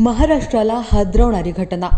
महाराष्ट्राला हादरवणारी घटना.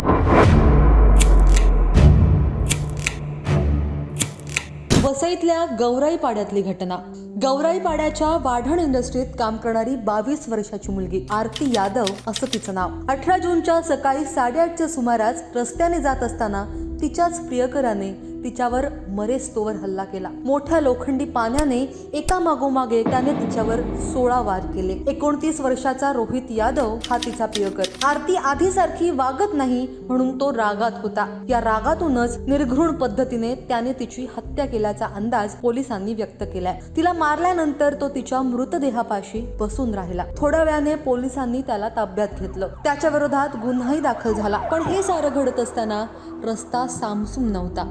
वसईतल्या गौराई पाड्यातली घटना. गौराई पाड्याच्या वाढण इंडस्ट्रीत काम करणारी बावीस वर्षाची मुलगी आरती यादव असं तिचं नाव. अठरा जूनच्या सकाळी साडेआठच्या सुमारास रस्त्याने जात असताना तिच्याच प्रियकराने तिच्यावर मरेस्तोवर हल्ला केला. मोठ्या लोखंडी पाण्याने एका मागोमागे त्याने तिच्यावर सोळा वार केले. एकोणतीस वर्षाचा रोहित यादव हा तिचा प्रियकर आरती आधीसारखी वागत नाही म्हणून तो रागात होता. या रागातूनच निर्घृण पद्धतीने त्याने तिची हत्या केल्याचा अंदाज पोलिसांनी व्यक्त केलाय. तिला मारल्यानंतर तो तिच्या मृतदेहापाशी बसून राहिला. थोड्या वेळाने पोलिसांनी त्याला ताब्यात घेतलं. त्याच्या विरोधात गुन्हाही दाखल झाला. पण हे सारं घडत असताना रस्ता सामसूम नव्हता.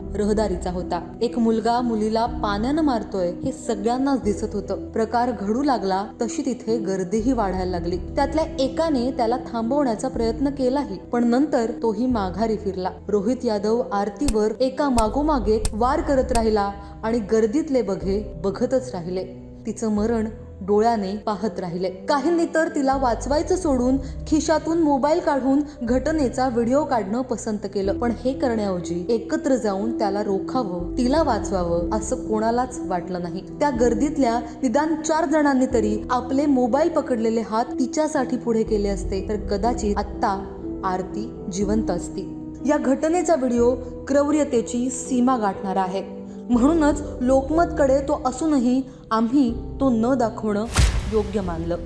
रहदारीचा होता. एक मुलगा मुलीला पाण्यानं मारतोय हे सगळ्यांनाच दिसत होतं. प्रकार घडू लागला तशी तिथे गर्दीही वाढायला लागली. त्यातल्या एकाने त्याला थांबवण्याचा प्रयत्न केलाही पण नंतर तोही माघारी फिरला. रोहित यादव आरतीवर एका मागोमागे वार करत राहिला आणि गर्दीतले बघे बघतच राहिले. तिचं मरण डोळ्याने पाहत राहिले. काहींनी तर तिला वाचवायचं सोडून खिशातून मोबाईल काढून घटनेचा व्हिडिओ काढणं पसंत केलं. पण हे करण्याऐवजी एकत्र जाऊन त्याला रोखावं तिला वाचवावं असं कोणालाच वाटलं नाही. त्या गर्दीतल्या निदान चार जणांनी तरी आपले मोबाईल पकडलेले हात तिच्यासाठी पुढे केले असते. तर कदाचित आत्ता आरती जिवंत असती. या घटनेचा व्हिडिओ क्रौर्यतेची सीमा गाठणारा आहे. म्हणूनच लोकमतकडे तो असूनही आम्ही तो न दाखवणं योग्य मानलं.